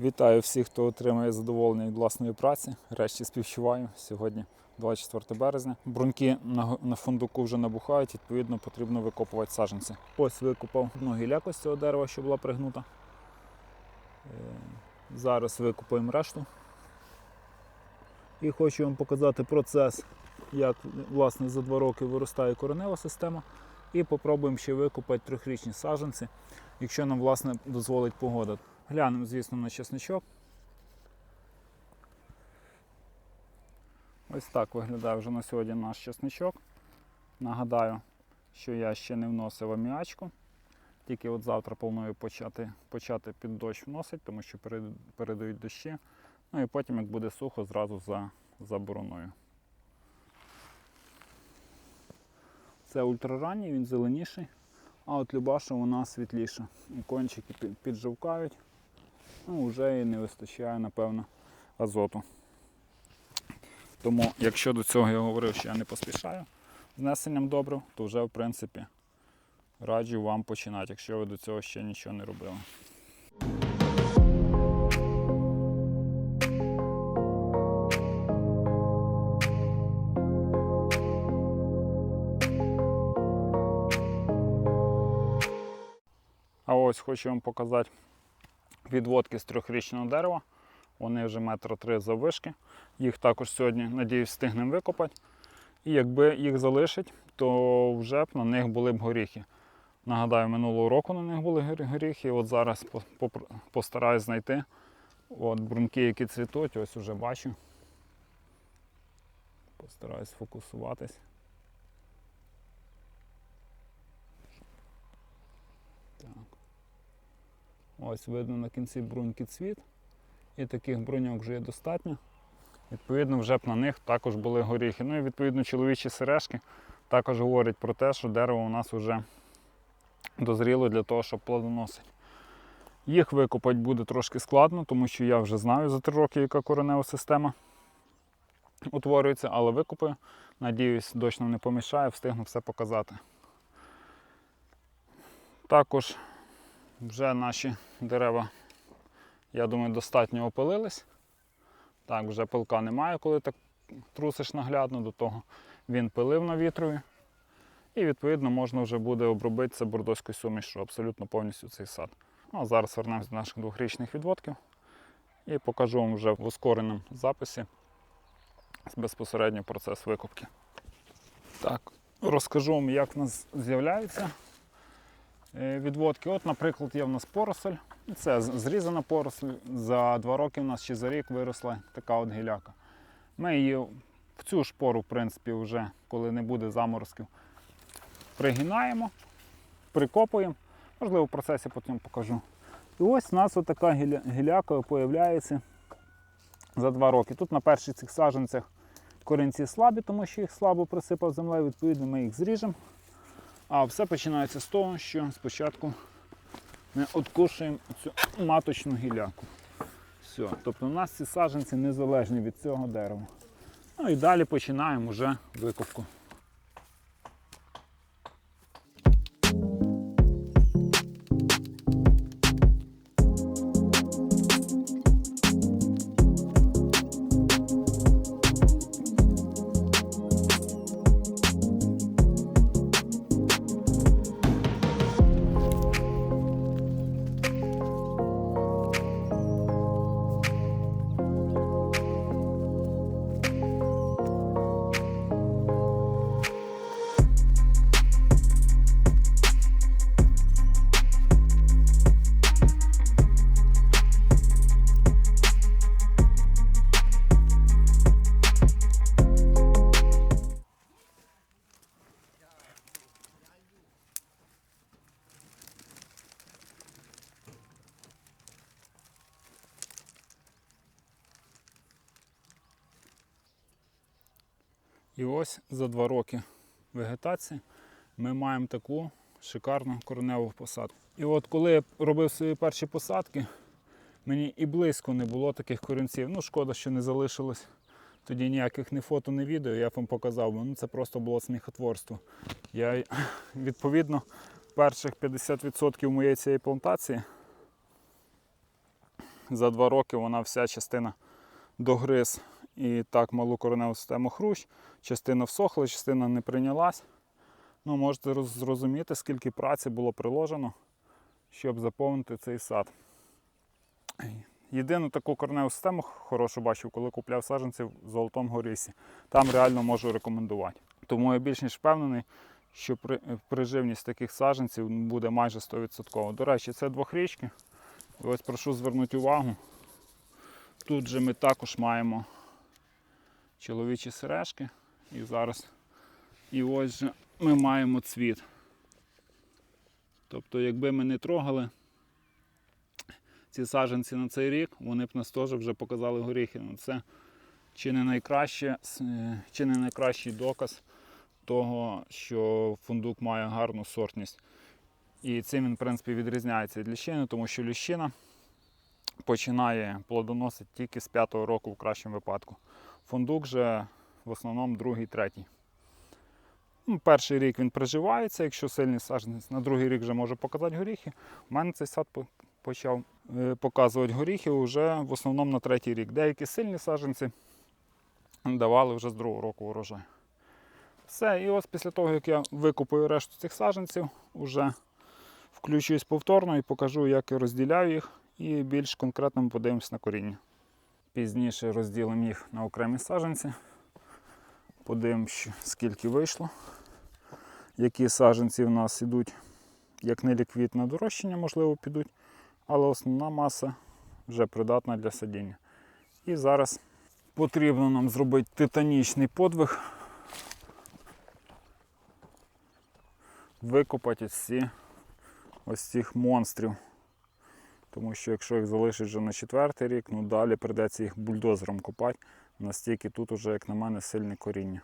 Вітаю всіх, хто отримує задоволення від власної праці. Решті співчуваю. Сьогодні 24 березня. Бруньки на, фундуку вже набухають, відповідно, потрібно викопувати саджанці. Ось викопав одну гіляку з цього дерева, що була пригнута. Е, Зараз викопаємо решту. І хочу вам показати процес, як власне за два роки виростає коренева система. І попробуємо ще викопати трьохрічні саджанці, якщо нам власне дозволить погода. Глянемо, звісно, на чесничок. Ось так виглядає вже на сьогодні наш чесничок. Нагадаю, що я ще не вносив аміачку. Тільки от завтра планую почати, почати під дощ вносити, тому що передають дощі. Ну і потім, як буде сухо, зразу за, за бороною. Це ультраранній, він зеленіший, а от Любаша вона світліша. І кончики під- піджовкають. Ну, вже і не вистачає, напевно, азоту. Тому, якщо до цього я говорив, що я не поспішаю з внесенням добрив, то вже в принципі раджу вам починати, якщо ви до цього ще нічого не робили. А ось хочу вам показати відводки з трьохрічного дерева. Вони вже метра три заввишки. Їх також сьогодні, надіюсь, встигнемо викопати. І якби їх залишить, то вже б на них були б горіхи. Нагадаю, минулого року на них були гор- горіхи. От зараз постараюсь знайти. От бруньки, які цвітуть, ось уже бачу. Постараюсь фокусуватись. Ось видно на кінці бруньки цвіт. І таких бруньок вже є достатньо. Відповідно, вже б на них також були горіхи. Ну і відповідно чоловічі сережки також говорять про те, що дерево у нас вже дозріло для того, щоб плодоносити. Їх викопати буде трошки складно, тому що я вже знаю за три роки, яка коренева система утворюється, але викопаю. Надіюсь, дощ нам не помішає, встигну все показати. Також вже наші дерева, я думаю, достатньо опилились. Так, вже пилка немає, коли так трусиш наглядно, до того він пилив на вітрові. І відповідно можна вже буде обробити це бордоською сумішю абсолютно повністю цей сад. Ну, а зараз вернемось до наших двохрічних відводків і покажу вам вже в ускореному записі безпосередньо процес викупки. Так, розкажу вам, як в нас з'являються е, відводки. От, наприклад, є в нас поросль. Це зрізана поросль. За два роки в нас чи за рік виросла така от гіляка. Ми її в цю ж пору, в принципі, вже коли не буде заморозків, пригинаємо, прикопуємо. Можливо, в процесі потім покажу. І ось у нас така гіля- гіляка з'являється за два роки. Тут на перших цих саджанцях корінці слабі, тому що їх слабо присипав землею, відповідно, ми їх зріжемо. А все починається з того, що спочатку ми откушуємо цю маточну гіляку. Все. Тобто у нас ці саджанці незалежні від цього дерева. Ну і далі починаємо вже викопку. І ось за два роки вегетації ми маємо таку шикарну кореневу посадку. І от коли я робив свої перші посадки, мені і близько не було таких корінців. Ну, шкода, що не залишилось тоді ніяких ні фото, ні відео, я б вам показав, би. ну це просто було сміхотворство. Я відповідно перших 50% моєї цієї плантації за два роки вона вся частина догриз і так малу кореневу систему хрущ, частина всохла, частина не прийнялась. Ну, можете зрозуміти, скільки праці було приложено, щоб заповнити цей сад. Єдину таку кореневу систему хорошу бачив, коли купляв саджанці в Золотому Горісі. Там реально можу рекомендувати. Тому я більш ніж впевнений, що приживність таких саджанців буде майже 100%. До речі, це двохрічки. І ось прошу звернути увагу. Тут же ми також маємо чоловічі сережки. І зараз. І ось же ми маємо цвіт. Тобто, якби ми не трогали ці саджанці на цей рік, вони б нас теж вже показали горіхи. Ну, Це чи не, найкраще, е, чи не найкращий доказ того, що фундук має гарну сортність. І цим він, в принципі, відрізняється від ліщини, тому що ліщина починає плодоносити тільки з п'ятого року в кращому випадку. Фундук же в основному другий, третій. Ну, перший рік він приживається, якщо сильний саджанець, на другий рік вже може показати горіхи. У мене цей сад почав е, показувати горіхи вже в основному на третій рік. Деякі сильні саджанці давали вже з другого року урожай. Все, і ось після того, як я викупую решту цих саджанців, вже включусь повторно і покажу, як я розділяю їх, і більш конкретно подивимось на коріння. Пізніше розділимо їх на окремі саджанці. Подивимось, скільки вийшло. Які саджанці в нас йдуть як неліквід на дорощення, можливо, підуть, але основна маса вже придатна для садіння. І зараз потрібно нам зробити титанічний подвиг. Викопати всі ось цих монстрів. Тому що якщо їх залишить вже на четвертий рік, ну далі прийдеться їх бульдозером копати. Настільки тут уже, як на мене, сильне коріння.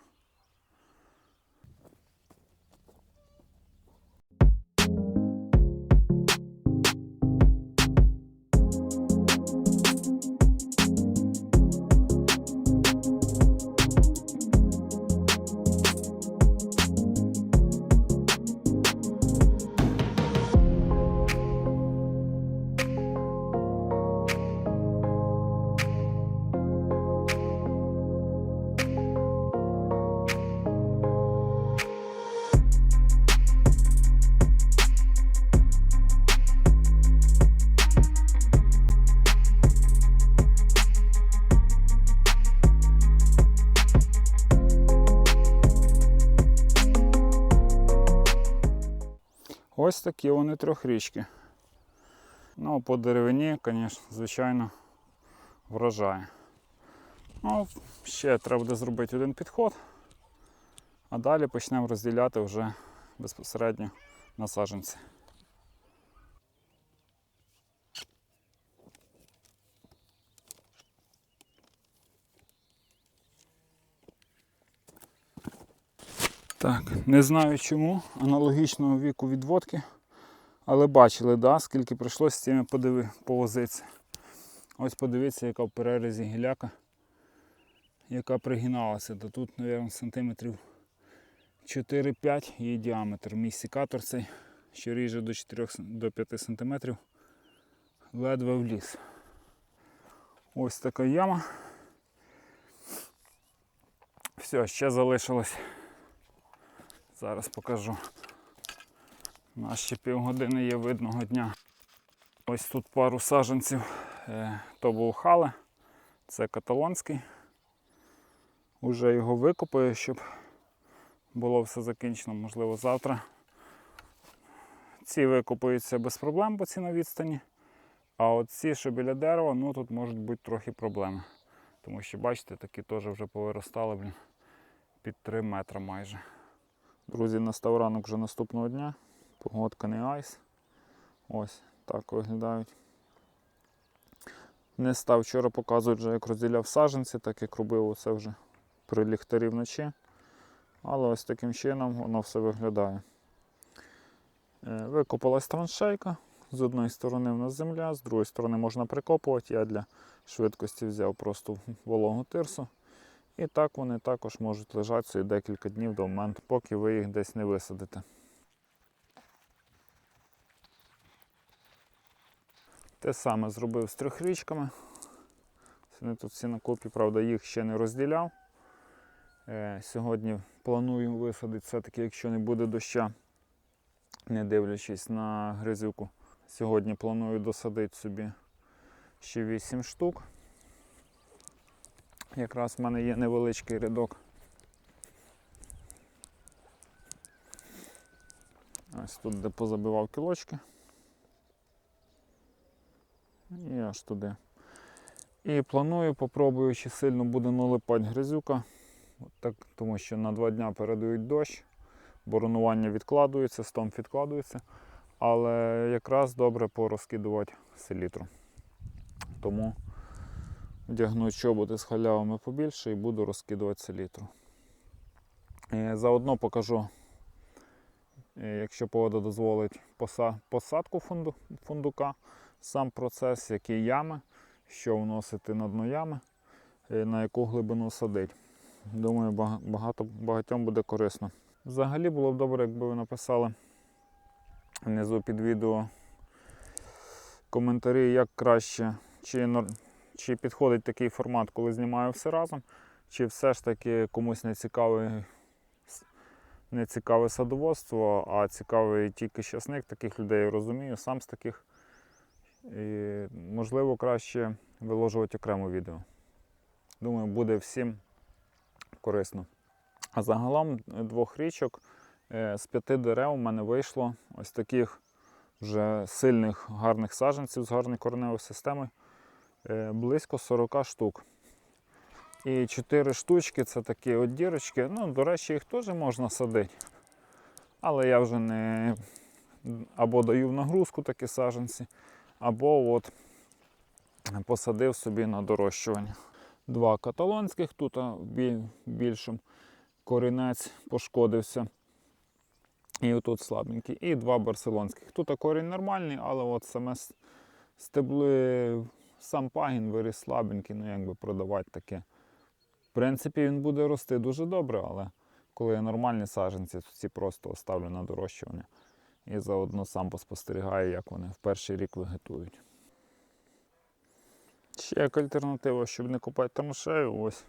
Такі вони трьохрічки. Ну, по деревині, звісно, звичайно, врожає. Ну, ще треба буде зробити один підход, а далі почнемо розділяти вже безпосередньо на саджанці. Так, не знаю чому, аналогічного віку відводки, але бачили, да, скільки прийшлося з цими подиви, повозитися. Ось подивіться, яка в перерізі гіляка, яка пригиналася. То тут, мабуть, сантиметрів 4-5 її діаметр. Мій секатор цей, що ріже до 4 до 5 сантиметрів, ледве вліз. Ось така яма. Все, ще залишилось. Зараз покажу. Ще півгодини є видного дня. Ось тут пару саджанців. Е, То хале, це каталонський. Уже його викопаю, щоб було все закінчено, можливо, завтра. Ці викопаються без проблем, бо ці на відстані. А от ці, що біля дерева, ну тут можуть бути трохи проблеми. Тому що, бачите, такі теж вже повиростали блін, під 3 метри майже. Друзі, настав ранок вже наступного дня. Погодка не айс. Ось так виглядають. Не став вчора показувати, як розділяв саджанці, так як робив це вже при ліхтарі вночі. Але ось таким чином воно все виглядає. Е, Викопалась траншейка. З одної сторони в нас земля, з другої сторони можна прикопувати. Я для швидкості взяв просто вологу тирсу. І так вони також можуть лежати декілька днів до моменту, поки ви їх десь не висадите. Те саме зробив з трьохрічками. Вони тут всі на купі, правда, їх ще не розділяв. Е, Сьогодні планую висадити все-таки, якщо не буде доща, не дивлячись на гризюку. Сьогодні планую досадити собі ще 8 штук. Якраз в мене є невеличкий рядок. Ось тут, де позабивав кілочки. І аж туди. І планую, попробую, чи сильно буде налипати гризюка. От так, тому що на два дня передають дощ, боронування відкладується, стомп відкладується. Але якраз добре порозкидувати селітру. Тому вдягну чоботи з халявами побільше і буду розкидувати селітру. Е, Заодно покажу, е, якщо погода дозволить, посадку фунду- фундука, сам процес, які ями, що вносити на дно ями, е, на яку глибину садить. Думаю, багато, багатьом буде корисно. Взагалі було б добре, якби ви написали внизу під відео коментарі, як краще, чи, чи підходить такий формат, коли знімаю все разом, чи все ж таки комусь не цікавий, не цікаве садоводство, а цікавий тільки щасник, таких людей розумію, сам з таких. І, можливо, краще виложувати окремо відео. Думаю, буде всім корисно. А загалом е, двох річок е, з п'яти дерев у мене вийшло ось таких вже сильних гарних саджанців з гарною кореневою системою. е, Близько 40 штук. І 4 штучки це такі от дірочки. Ну, до речі, їх теж можна садити. Але я вже не або даю в нагрузку такі саджанці, або от посадив собі на дорощування. Два каталонських, тут біль, більшим корінець пошкодився. І отут слабенький. І два барселонських. Тут корінь нормальний, але от саме стебли, сам пагін виріс слабенький, ну як би продавати таке. В принципі, він буде рости дуже добре, але коли є нормальні саджанці, то ці просто оставлю на дорощування. І заодно сам поспостерігаю, як вони в перший рік вегетують. Ще як альтернатива, щоб не копати траншею, ось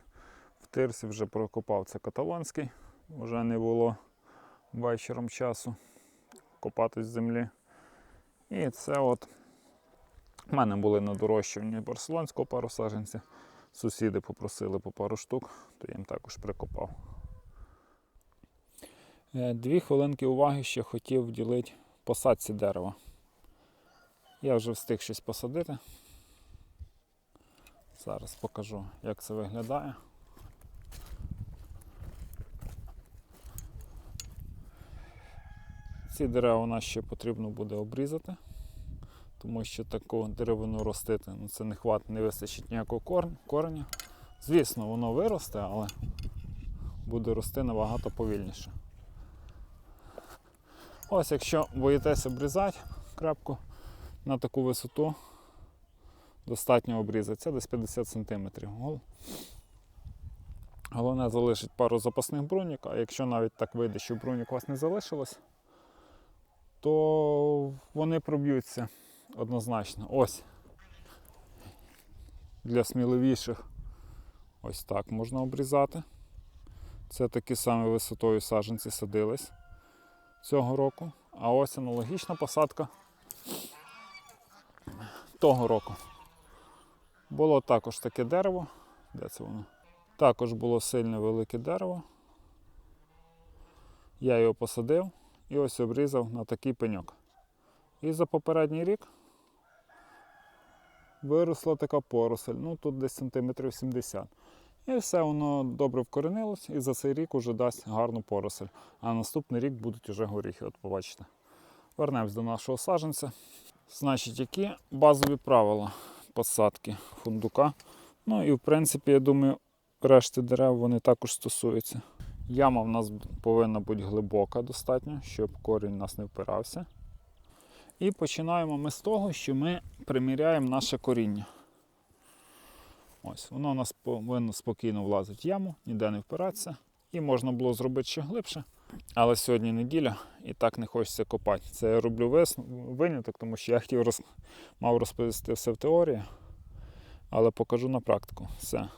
в тирсі вже прокопав це каталонський, вже не було вечором часу копати з землі. І це от в мене були на дорощуванні барселонського пару саджанців. Сусіди попросили по пару штук, то я їм також прикопав. Е, Дві хвилинки уваги ще хотів вділити посадці дерева. Я вже встиг щось посадити. Зараз покажу, як це виглядає. Ці дерева у нас ще потрібно буде обрізати, тому що таку деревину ростити ну, це не хват, не вистачить ніякого кореня. Звісно, воно виросте, але буде рости набагато повільніше. Ось якщо боїтесь обрізати крапку на таку висоту, достатньо обрізати. Це десь 50 см. Головне залишить пару запасних бруньок, а якщо навіть так вийде, що бруньок у вас не залишилось, то вони проб'ються однозначно. Ось. Для сміливіших ось так можна обрізати. Це такі самі висотою саджанці садились цього року. А ось аналогічна посадка того року. Було також таке дерево. Де це воно? Також було сильне велике дерево. Я його посадив і ось обрізав на такий пеньок. І за попередній рік виросла така поросль, ну тут десь сантиметрів 70. І все воно добре вкоренилось і за цей рік уже дасть гарну поросль. А наступний рік будуть уже горіхи, от побачите. Вернемось до нашого саджанця. Значить, які базові правила посадки фундука. Ну і в принципі, я думаю, решти дерев вони також стосуються. Яма в нас повинна бути глибока достатньо, щоб корінь у нас не впирався. І починаємо ми з того, що ми приміряємо наше коріння. Ось, воно у нас повинно спокійно влазити в яму, ніде не впиратися. І можна було зробити ще глибше. Але сьогодні неділя і так не хочеться копати. Це я роблю вис... виняток, тому що я хотів роз... мав розповісти все в теорії, але покажу на практику. Все.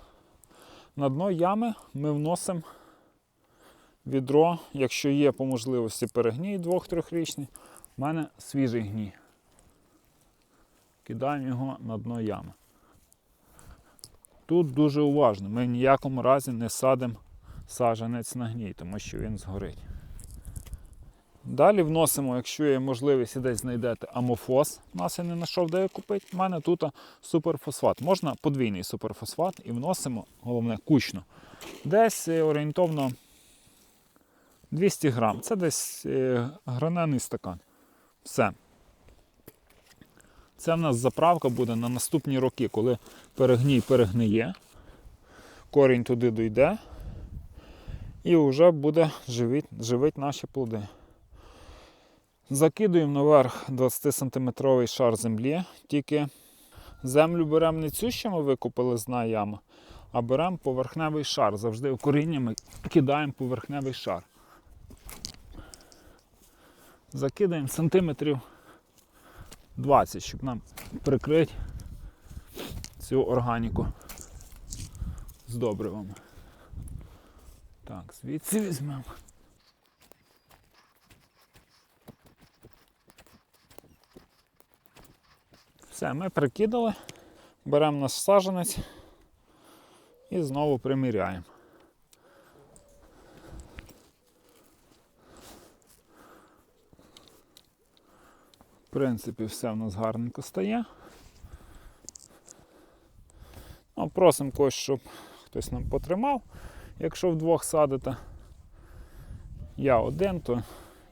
На дно ями ми вносимо відро, якщо є по можливості перегній двох-трьохрічний, у мене свіжий гній. Кидаємо його на дно ями. Тут дуже уважно. Ми в ніякому разі не садимо саджанець на гній, тому що він згорить. Далі вносимо, якщо є можливість і десь знайдете амофос, у нас я не знайшов, де його купити. У мене тут суперфосфат. Можна подвійний суперфосфат і вносимо, головне, кучно. Десь е, орієнтовно 200 грам. Це десь е, гранений стакан. Все. Це в нас заправка буде на наступні роки, коли перегній перегниє, корінь туди дійде і вже буде живити, живить наші плоди. Закидуємо наверх 20-сантиметровий шар землі, тільки землю беремо не цю, що ми викопали з дна а беремо поверхневий шар. Завжди в коріння ми кидаємо поверхневий шар. Закидаємо сантиметрів 20, щоб нам прикрити цю органіку з добривами. Так, звідси візьмемо. Все, ми прикидали, беремо наш саженець і знову приміряємо. В принципі, все в нас гарненько стає. Ну, просимо когось, щоб хтось нам потримав. Якщо вдвох садите, я один, то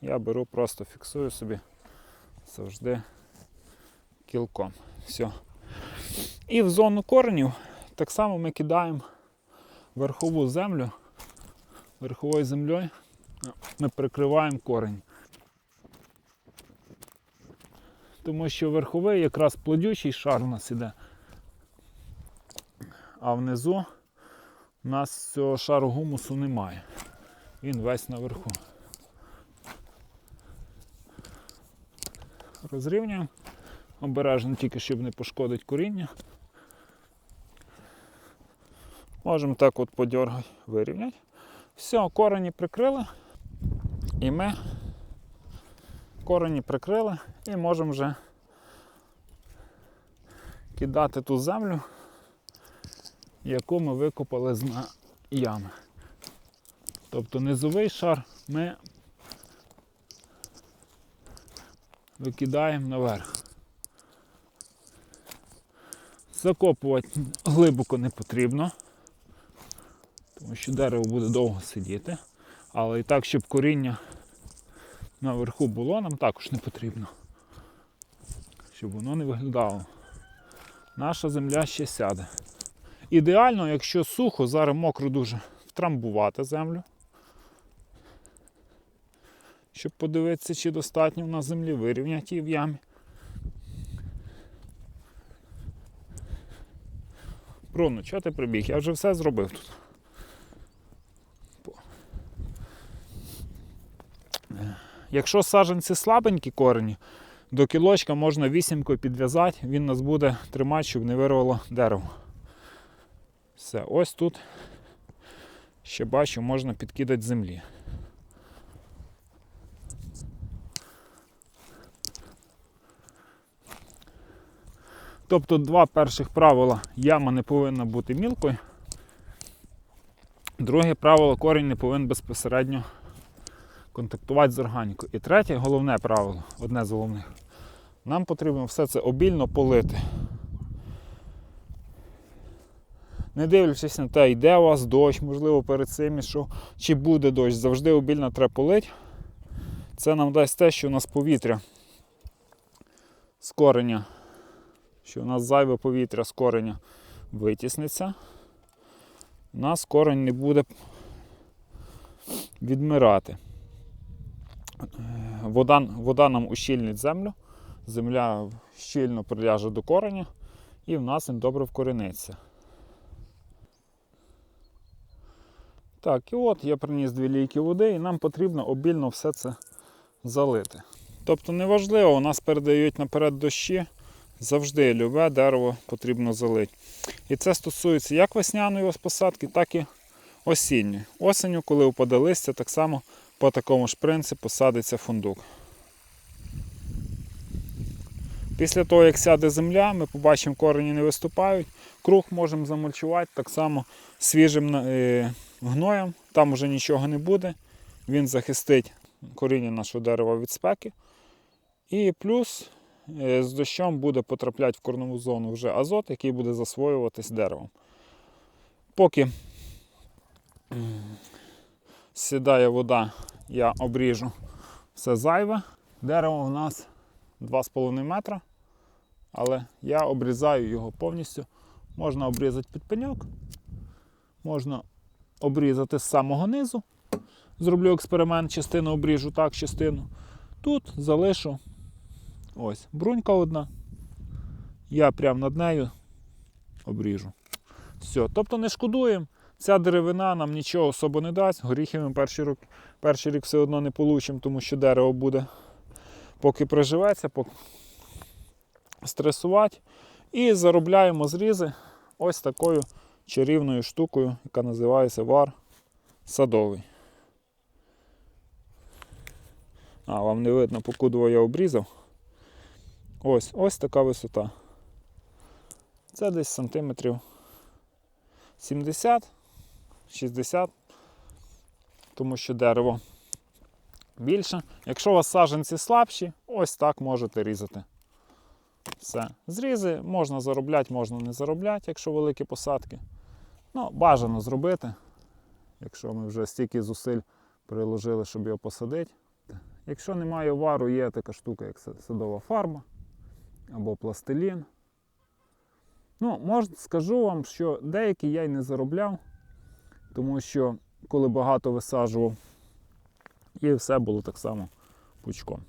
я беру, просто фіксую собі завжди кілком. Все. І в зону коренів так само ми кидаємо верхову землю. Верховою землею ми прикриваємо корень. Тому що верховий якраз плодючий шар у нас іде. А внизу у нас цього шару гумусу немає. Він весь наверху. Розрівнюємо. Обережно тільки, щоб не пошкодити коріння. Можемо так от подергати, вирівняти. Все, корені прикрили. І ми корені прикрили і можемо вже кидати ту землю, яку ми викопали з ями. Тобто низовий шар ми викидаємо наверх. Закопувати глибоко не потрібно, тому що дерево буде довго сидіти, але і так, щоб коріння наверху було, нам також не потрібно. Щоб воно не виглядало. Наша земля ще сяде. Ідеально, якщо сухо, зараз мокро дуже втрамбувати землю. Щоб подивитися, чи достатньо на землі вирівняти її в ямі. Бруно, чого ти прибіг? Я вже все зробив тут. Якщо саджанці слабенькі корені, до кілочка можна вісімкою підв'язати, він нас буде тримати, щоб не вирвало дерево. Все, ось тут ще бачу, можна підкидати землі. Тобто два перших правила яма не повинна бути мілкою. Друге правило корінь не повинен безпосередньо контактувати з органікою. І третє, головне правило, одне з головних. Нам потрібно все це обільно полити. Не дивлячись на те, йде у вас дощ, можливо, перед цим ішов, чи буде дощ, завжди обільно треба полити. Це нам дасть те, що у нас повітря з кореня, що у нас зайве повітря з кореня витісниться. У нас корень не буде відмирати. Вода, вода нам ущільнить землю, земля щільно приляже до кореня і в нас він добре вкорениться. Так, і от я приніс дві лійки води, і нам потрібно обільно все це залити. Тобто неважливо, у нас передають наперед дощі, завжди любе дерево потрібно залити. І це стосується як весняної посадки, так і осінньої. Осенню, коли упаде листя, так само по такому ж принципу садиться фундук. Після того, як сяде земля, ми побачимо, корені не виступають. Круг можемо замульчувати так само свіжим е, гноєм. Там вже нічого не буде. Він захистить коріння нашого дерева від спеки. І плюс е, з дощом буде потрапляти в корневу зону вже азот, який буде засвоюватись деревом. Поки сідає вода, я обріжу все зайве. Дерево у нас 2,5 метра, але я обрізаю його повністю. Можна обрізати під пеньок, можна обрізати з самого низу. Зроблю експеримент, частину обріжу так, частину. Тут залишу ось брунька одна. Я прямо над нею обріжу. Все. Тобто не шкодуємо. Ця деревина нам нічого особо не дасть. Горіхи ми перший рік, перший рік все одно не получимо, тому що дерево буде поки приживеться, поки стресувати. І заробляємо зрізи ось такою чарівною штукою, яка називається вар садовий. А, вам не видно, покудово я обрізав. Ось ось така висота. Це десь сантиметрів 70, 60, тому що дерево більше. Якщо у вас саджанці слабші, ось так можете різати. Все. Зрізи можна заробляти, можна не заробляти, якщо великі посадки. Ну, бажано зробити, якщо ми вже стільки зусиль приложили, щоб його посадити. Якщо немає вару, є така штука, як садова фарба або пластилін. Ну, мож, скажу вам, що деякі я й не заробляв, тому що коли багато висаджував, і все було так само пучком.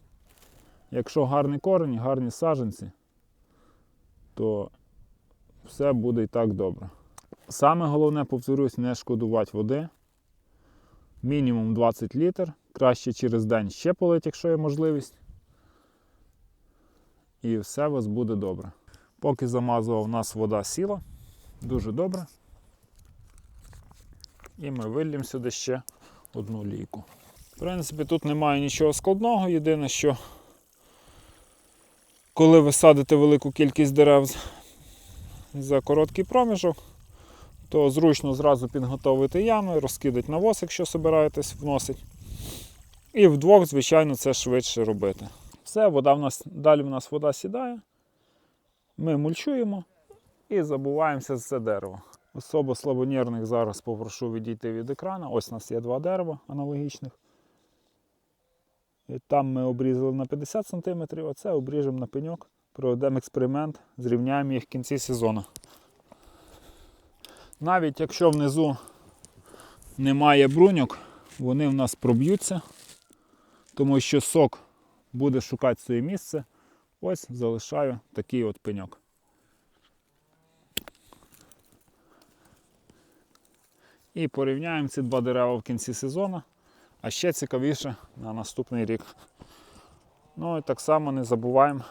Якщо гарні корені, гарні саджанці, то все буде і так добре. Саме головне, повторюсь, не шкодувати води. Мінімум 20 літр. Краще через день ще полить, якщо є можливість. І все у вас буде добре. Поки замазував, у нас вода сіла. Дуже добре. І ми вильємо сюди ще одну лійку. В принципі, тут немає нічого складного. Єдине, що коли ви садите велику кількість дерев за короткий проміжок, то зручно зразу підготовити ями, розкидати навоз, якщо збираєтесь вносити. І вдвох, звичайно, це швидше робити. Все, вода в нас, далі в нас вода сідає. Ми мульчуємо і забуваємося за це дерево. Особо слабонервних зараз попрошу відійти від екрану. Ось у нас є два дерева аналогічних. І там ми обрізали на 50 см, а це обріжемо на пеньок, проведемо експеримент, зрівняємо їх в кінці сезону. Навіть якщо внизу немає бруньок, вони в нас проб'ються, тому що сок буде шукати своє місце. Ось залишаю такий от пеньок. І порівняємо ці два дерева в кінці сезону, а ще цікавіше на наступний рік. Ну і так само не забуваємо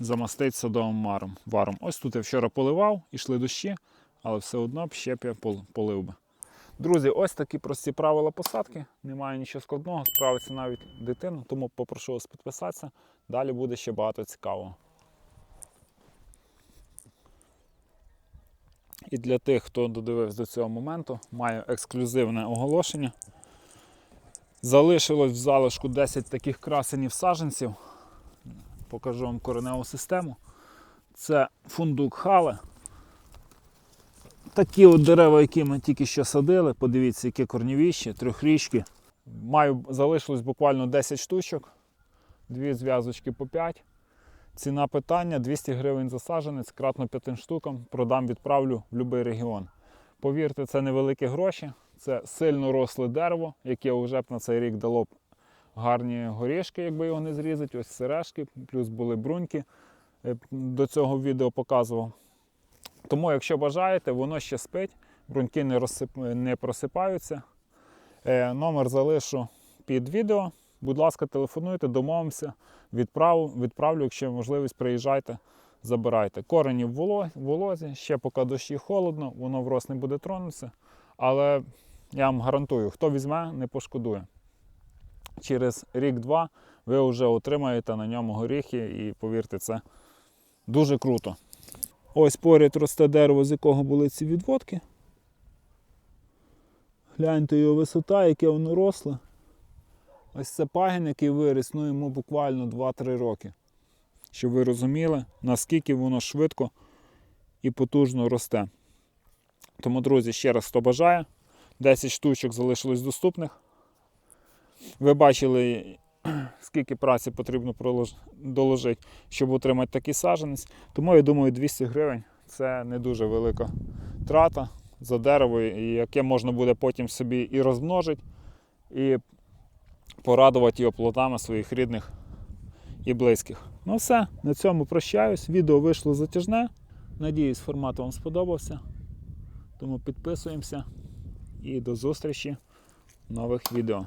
замастити садовим маром, варом. Ось тут я вчора поливав, ішли дощі, але все одно б ще я полив би. Друзі, ось такі прості правила посадки. Немає нічого складного, справиться навіть дитина, тому попрошу вас підписатися. Далі буде ще багато цікавого. І для тих, хто додивився до цього моменту, маю ексклюзивне оголошення. Залишилось в залишку 10 таких красенів саджанців. Покажу вам кореневу систему. Це фундук хале. Такі от дерева, які ми тільки що садили, подивіться, які корнівіші, трьохрічки. Маю, залишилось буквально 10 штучок, дві зв'язочки по 5. Ціна питання 200 гривень за саджанець, кратно 5 штукам, продам, відправлю в будь-який регіон. Повірте, це невеликі гроші, це сильно росле дерево, яке вже б на цей рік дало б гарні горішки, якби його не зрізати. Ось сережки, плюс були бруньки. Е, До цього відео показував. Тому, якщо бажаєте, воно ще спить. бруньки не, розсип... не просипаються. Е, номер залишу під відео. Будь ласка, телефонуйте, домовимося, відправу, відправлю, якщо є можливість, приїжджайте, забирайте. Корені в волозі, ще поки дощі холодно, воно врос не буде тронутися. Але я вам гарантую, хто візьме, не пошкодує. Через рік-два ви вже отримаєте на ньому горіхи і повірте, це дуже круто. Ось поряд росте дерево, з якого були ці відводки. Гляньте його висота, яке воно росле. Ось це пагін, який виріс, ну йому буквально 2-3 роки. Щоб ви розуміли, наскільки воно швидко і потужно росте. Тому, друзі, ще раз, хто бажає, 10 штучок залишилось доступних. Ви бачили, скільки праці потрібно доложити, щоб отримати такий саджанець. Тому я думаю, 200 гривень це не дуже велика трата за дерево, яке можна буде потім собі і розмножити, і порадувати його плодами своїх рідних і близьких. Ну все, на цьому прощаюсь. Відео вийшло затяжне. Надіюсь, формат вам сподобався. Тому підписуємося і до зустрічі в нових відео.